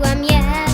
Znalazłam je.